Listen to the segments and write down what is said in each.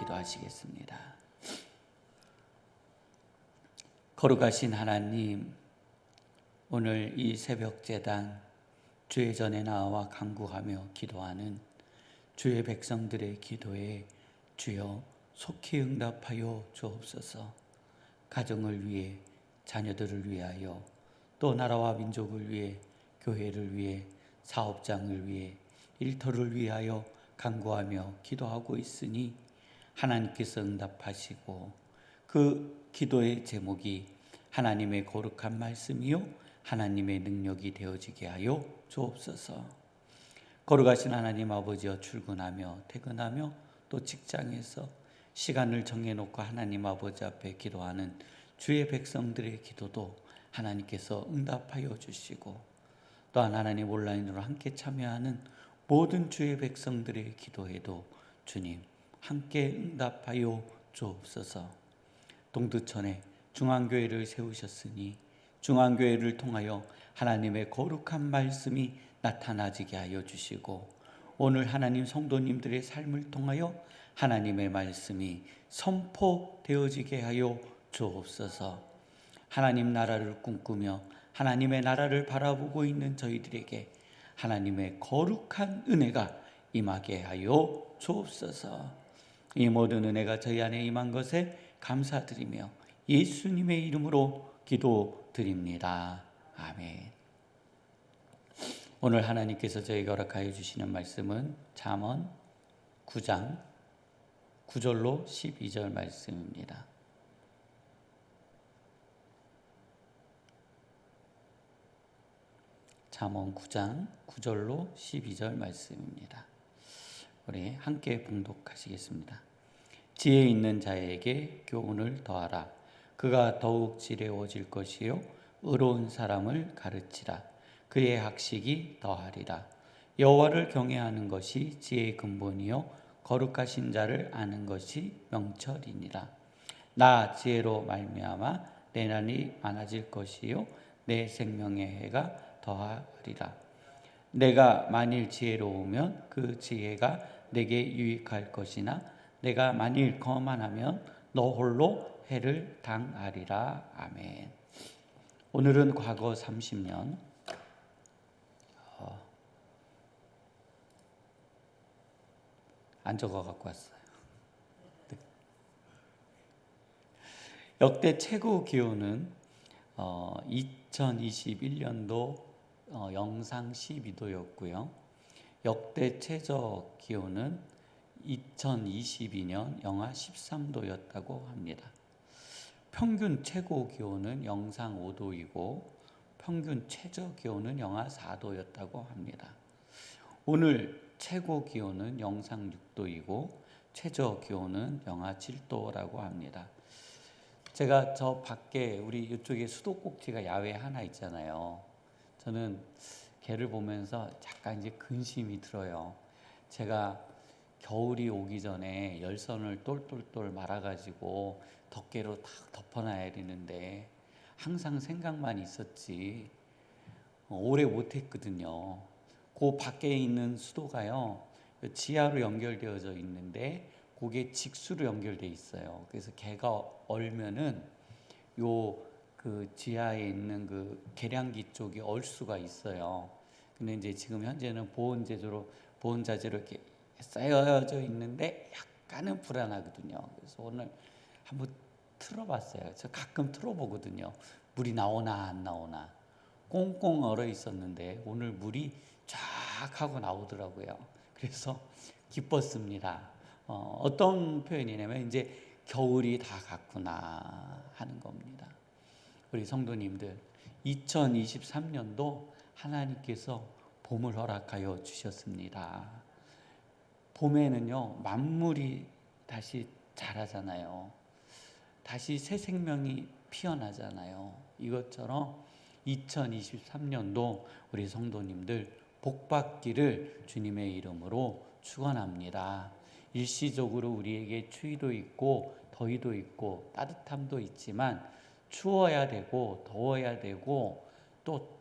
기도하시겠습니다. 거룩하신 하나님, 오늘 이 새벽 제단 주의 전에 나와 간구하며 기도하는 주의 백성들의 기도에 주여 속히 응답하여 주옵소서. 가정을 위해 자녀들을 위하여 또 나라와 민족을 위해 교회를 위해 사업장을 위해 일터를 위하여 간구하며 기도하고 있으니 하나님께서 응답하시고 그 기도의 제목이 하나님의 거룩한 말씀이요 하나님의 능력이 되어지게 하여 주옵소서. 거룩하신 하나님 아버지여 출근하며 퇴근하며 또 직장에서 시간을 정해놓고 하나님 아버지 앞에 기도하는 주의 백성들의 기도도 하나님께서 응답하여 주시고 또한 하나님 온라인으로 함께 참여하는 모든 주의 백성들의 기도에도 주님 함께 응답하여 주옵소서. 동두천에 중앙교회를 세우셨으니 중앙교회를 통하여 하나님의 거룩한 말씀이 나타나지게 하여 주시고 오늘 하나님 성도님들의 삶을 통하여 하나님의 말씀이 선포되어지게 하여 주옵소서. 하나님 나라를 꿈꾸며 하나님의 나라를 바라보고 있는 저희들에게 하나님의 거룩한 은혜가 임하게 하여 주옵소서. 이 모든 은혜가 저희 안에 임한 것에 감사드리며 예수님의 이름으로 기도드립니다. 아멘. 오늘 하나님께서 저희가 허락하여 주시는 말씀은 잠언 9장 9절로 12절 말씀입니다. 잠언 9장 9절로 12절 말씀입니다. 우리 함께 봉독하시겠습니다. 지혜 있는 자에게 교훈을 더하라. 그가 더욱 지혜로워질 것이요 의로운 사람을 가르치라. 그의 학식이 더하리라. 여호와를 경외하는 것이 지혜의 근본이요 거룩하신 자를 아는 것이 명철이니라. 나 지혜로 말미암아 내 난이 많아질 것이요 내 생명의 해가 더하리라. 내가 만일 지혜로우면 그 지혜가 내게 유익할 것이나 내가 만일 거만하면 너 홀로 해를 당하리라. 아멘. 오늘은 과거 30년 어, 안 적어 갖고 왔어요. 네. 역대 최고 기온은 어, 2021년도 어, 영상 12도였고요. 역대 최저 기온은 2022년 영하 13도였다고 합니다. 평균 최고 기온은 영상 5도이고 평균 최저 기온은 영하 4도였다고 합니다. 오늘 최고 기온은 영상 6도이고 최저 기온은 영하 7도라고 합니다. 제가 저 밖에 우리 이쪽에 수도꼭지가 야외 하나 있잖아요. 저는 개를 보면서 잠깐 이제 근심이 들어요. 제가 겨울이 오기 전에 열선을 똘똘똘 말아가지고 덮개로 탁 덮어놔야 되는데 항상 생각만 있었지 오래 못했거든요. 그 밖에 있는 수도가요 지하로 연결되어져 있는데 그게 직수로 연결돼 있어요. 그래서 개가 얼면은 요 그 지하에 있는 그 계량기 쪽에 얼 수가 있어요. 근데 이제 지금 현재는 보온 제조로 보온 자재로 이렇게 쌓여져 있는데 약간은 불안하거든요. 그래서 오늘 한번 틀어봤어요. 저 가끔 틀어보거든요. 물이 나오나 안 나오나. 꽁꽁 얼어 있었는데 오늘 물이 쫙 하고 나오더라고요. 그래서 기뻤습니다. 어, 어떤 표현이냐면 이제 겨울이 다 갔구나 하는 겁니다. 우리 성도님들 2023년도 하나님께서 봄을 허락하여 주셨습니다. 봄에는요 만물이 다시 자라잖아요. 다시 새 생명이 피어나잖아요. 이것처럼 2023년도 우리 성도님들 복 받기를 주님의 이름으로 축원합니다. 일시적으로 우리에게 추위도 있고 더위도 있고 따뜻함도 있지만 추워야 되고 더워야 되고 또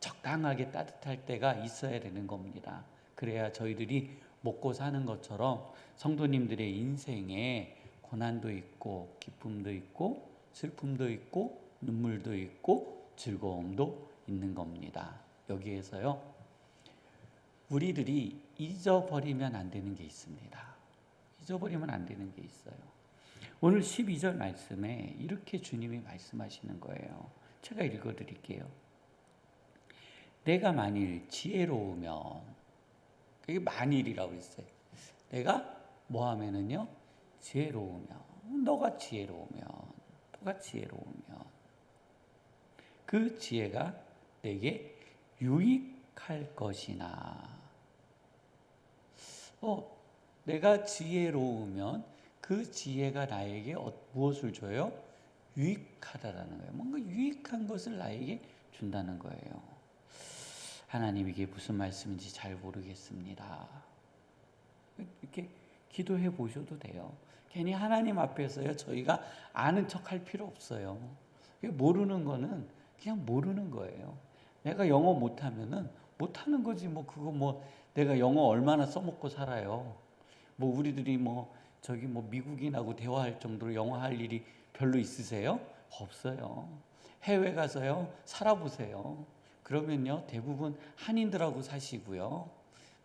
적당하게 따뜻할 때가 있어야 되는 겁니다. 그래야 저희들이 먹고 사는 것처럼 성도님들의 인생에 고난도 있고 기쁨도 있고 슬픔도 있고 눈물도 있고 즐거움도 있는 겁니다. 여기에서요. 우리들이 잊어버리면 안 되는 게 있습니다. 잊어버리면 안 되는 게 있어요. 오늘 12절 말씀에 이렇게 주님이 말씀하시는 거예요. 제가 읽어 드릴게요. 내가 만일 지혜로우면 그게 만일이라고 했어요. 내가 뭐 하면은요? 지혜로우면 너가 지혜로우면 너가 지혜로우면 그 지혜가 내게 유익할 것이나 어 내가 지혜로우면 그 지혜가 나에게 어- 무엇을 줘요? 유익하다라는 거예요. 뭔가 유익한 것을 나에게 준다는 거예요. 하나님 이게 무슨 말씀인지 잘 모르겠습니다. 이렇게 기도해 보셔도 돼요. 괜히 하나님 앞에서요 저희가 아는 척할 필요 없어요. 모르는 거는 그냥 모르는 거예요. 내가 영어 못하면은 못하는 거지 뭐 그거 뭐 내가 영어 얼마나 써먹고 살아요. 뭐 우리들이 뭐 저기 뭐 미국인하고 대화할 정도로 영어 할 일이 별로 있으세요? 없어요. 해외 가서요 살아보세요. 그러면요 대부분 한인들하고 사시고요.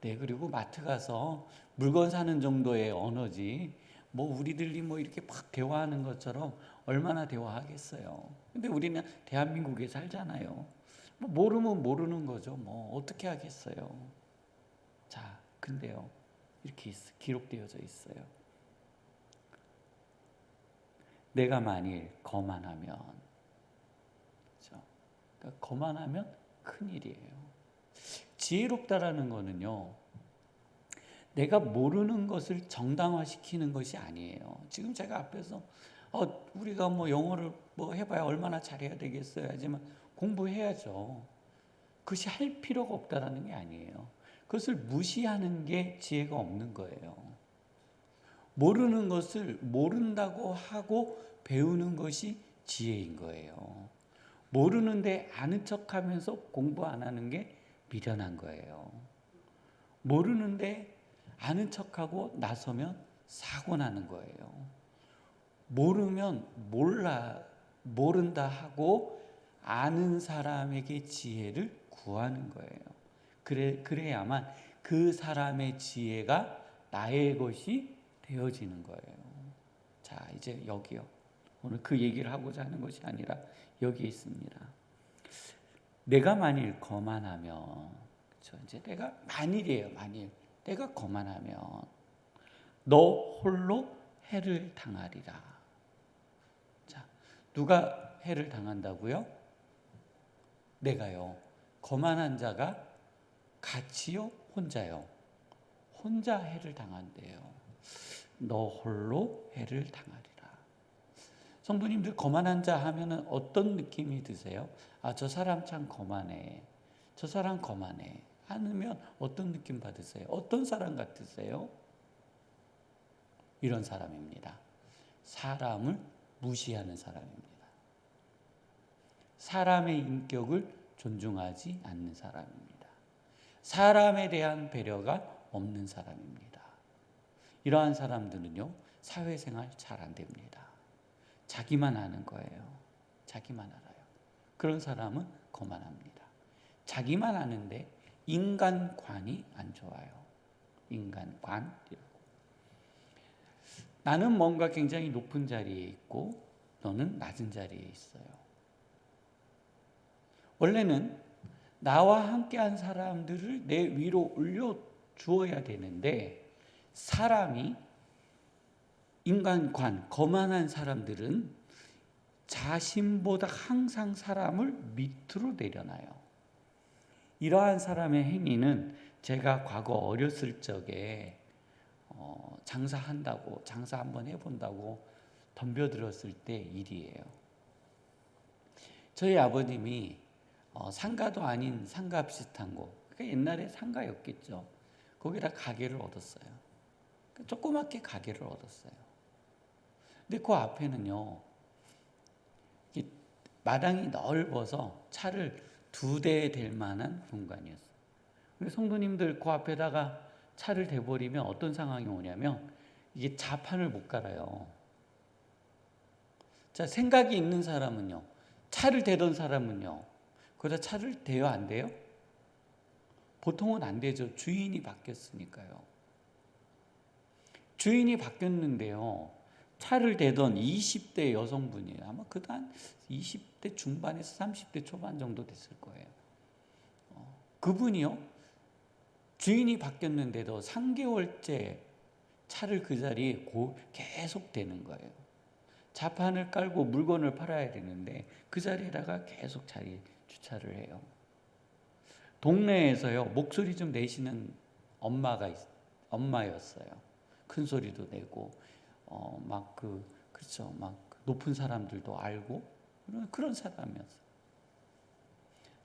네 그리고 마트 가서 물건 사는 정도의 언어지 뭐 우리들이 뭐 이렇게 막 대화하는 것처럼 얼마나 대화하겠어요. 근데 우리는 대한민국에 살잖아요. 뭐 모르면 모르는 거죠. 뭐 어떻게 하겠어요. 자, 근데요. 이렇게 있, 기록되어져 있어요. 내가 만일 거만하면 그렇죠? 그러니까 거만하면 큰일이에요. 지혜롭다라는 거는요. 내가 모르는 것을 정당화시키는 것이 아니에요. 지금 제가 앞에서 어, 우리가 뭐 영어를 뭐 해봐야 얼마나 잘해야 되겠어요. 하지만 공부해야죠. 그것이 할 필요가 없다라는 게 아니에요. 그것을 무시하는 게 지혜가 없는 거예요. 모르는 것을 모른다고 하고 배우는 것이 지혜인 거예요. 모르는데 아는 척 하면서 공부 안 하는 게 미련한 거예요. 모르는데 아는 척하고 나서면 사고 나는 거예요. 모르면 몰라 모른다 하고 아는 사람에게 지혜를 구하는 거예요. 그래 그래야만 그 사람의 지혜가 나의 것이 되어지는 거예요. 자, 이제 여기요. 오늘 그 얘기를 하고자 하는 것이 아니라 여기 있습니다. 내가 만일 거만하면 저 이제 내가 만일이에요. 만일 내가 거만하면 너 홀로 해를 당하리라. 자, 누가 해를 당한다고요? 내가요. 거만한 자가 같이요, 혼자요. 혼자 해를 당한대요. 너 홀로 해를 당하리라. 성도님들 거만한 자 하면은 어떤 느낌이 드세요? 아, 저 사람 참 거만해. 저 사람 거만해. 하면 어떤 느낌 받으세요? 어떤 사람 같으세요? 이런 사람입니다. 사람을 무시하는 사람입니다. 사람의 인격을 존중하지 않는 사람입니다. 사람에 대한 배려가 없는 사람입니다. 이러한 사람들은요, 사회생활 잘 안 됩니다. 자기만 아는 거예요. 자기만 알아요. 그런 사람은 거만합니다. 자기만 아는데 인간관이 안 좋아요. 인간관이라고. 나는 뭔가 굉장히 높은 자리에 있고 너는 낮은 자리에 있어요. 원래는 나와 함께한 사람들을 내 위로 올려 주어야 되는데 사람이 인간관 거만한 사람들은 자신보다 항상 사람을 밑으로 내려놔요. 이러한 사람의 행위는 제가 과거 어렸을 적에 어, 장사한다고 장사 한번 해본다고 덤벼들었을 때 일이에요. 저희 아버님이 어, 상가도 아닌 상가 비슷한 곳, 그러니까 옛날에 상가였겠죠. 거기다 가게를 얻었어요. 그러니까 조그맣게 가게를 얻었어요. 근데 그 앞에는요, 마당이 넓어서 차를 두대될 만한 공간이었어요. 성도님들 그 앞에다가 차를 대버리면 어떤 상황이 오냐면 이게 자판을 못 갈아요. 자, 생각이 있는 사람은요. 차를 대던 사람은요. 그러다 차를 대요, 안 돼요? 보통은 안 되죠. 주인이 바뀌었으니까요. 주인이 바뀌었는데요. 차를 대던 20대 여성분이에요. 아마 그단 20대 중반에서 30대 초반 정도 됐을 거예요. 어, 그분이요. 주인이 바뀌었는데도 3개월째 차를 그 자리에 고, 계속 대는 거예요. 자판을 깔고 물건을 팔아야 되는데 그 자리에다가 계속 자리 주차를 해요. 동네에서요 목소리 좀 내시는 엄마가 있, 엄마였어요. 큰 소리도 내고 어, 막 그 그렇죠 막 높은 사람들도 알고 그런 그런 사람이었어요.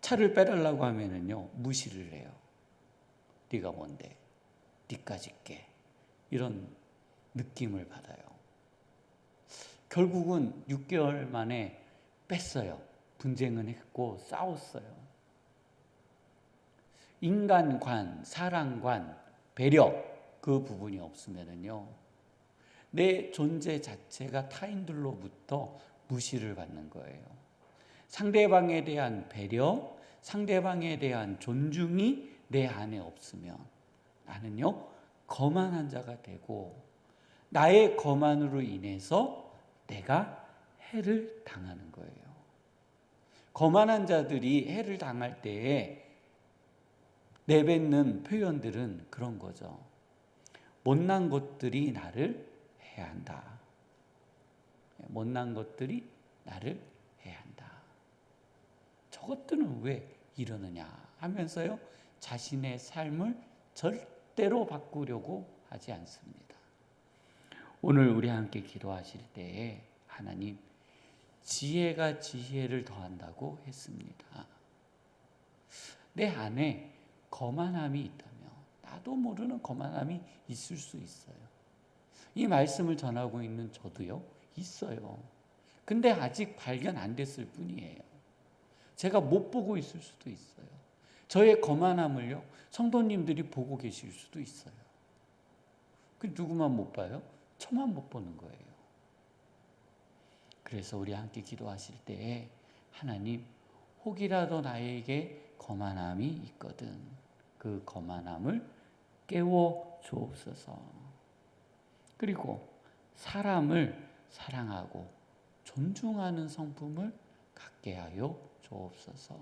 차를 빼달라고 하면은요 무시를 해요. 네가 뭔데? 네까지 깨 이런 느낌을 받아요. 결국은 6개월 만에 뺐어요. 분쟁은 했고 싸웠어요. 인간관, 사랑관, 배려 그 부분이 없으면은요. 내 존재 자체가 타인들로부터 무시를 받는 거예요. 상대방에 대한 배려, 상대방에 대한 존중이 내 안에 없으면 나는요, 거만한 자가 되고 나의 거만으로 인해서 내가 해를 당하는 거예요. 거만한 자들이 해를 당할 때에 내뱉는 표현들은 그런 거죠. 못난 것들이 나를 해야 한다. 못난 것들이 나를 해야 한다. 저것들은 왜 이러느냐 하면서요. 자신의 삶을 절대로 바꾸려고 하지 않습니다. 오늘 우리 함께 기도하실 때에 하나님 지혜가 지혜를 더한다고 했습니다. 내 안에 거만함이 있다면 나도 모르는 거만함이 있을 수 있어요. 이 말씀을 전하고 있는 저도요 있어요. 근데 아직 발견 안 됐을 뿐이에요. 제가 못 보고 있을 수도 있어요. 저의 거만함을요 성도님들이 보고 계실 수도 있어요. 그 누구만 못 봐요? 저만 못 보는 거예요. 그래서 우리 함께 기도하실 때에 하나님 혹이라도 나에게 거만함이 있거든 그 거만함을 깨워 주옵소서. 그리고 사람을 사랑하고 존중하는 성품을 갖게 하여 주옵소서.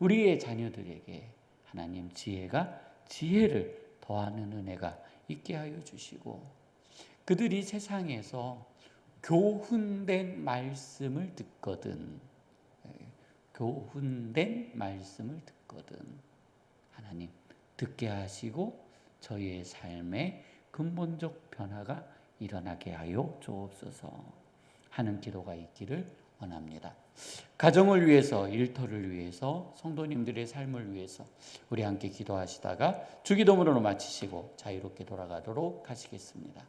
우리의 자녀들에게 하나님 지혜가 지혜를 더하는 은혜가 있게 하여 주시고 그들이 세상에서 교훈된 말씀을 듣거든 교훈된 말씀을 듣거든 하나님 듣게 하시고 저희의 삶에 근본적 변화가 일어나게 하여 주옵소서 하는 기도가 있기를 원합니다. 가정을 위해서, 일터를 위해서, 성도님들의 삶을 위해서 우리 함께 기도하시다가 주기도문으로 마치시고 자유롭게 돌아가도록 하시겠습니다.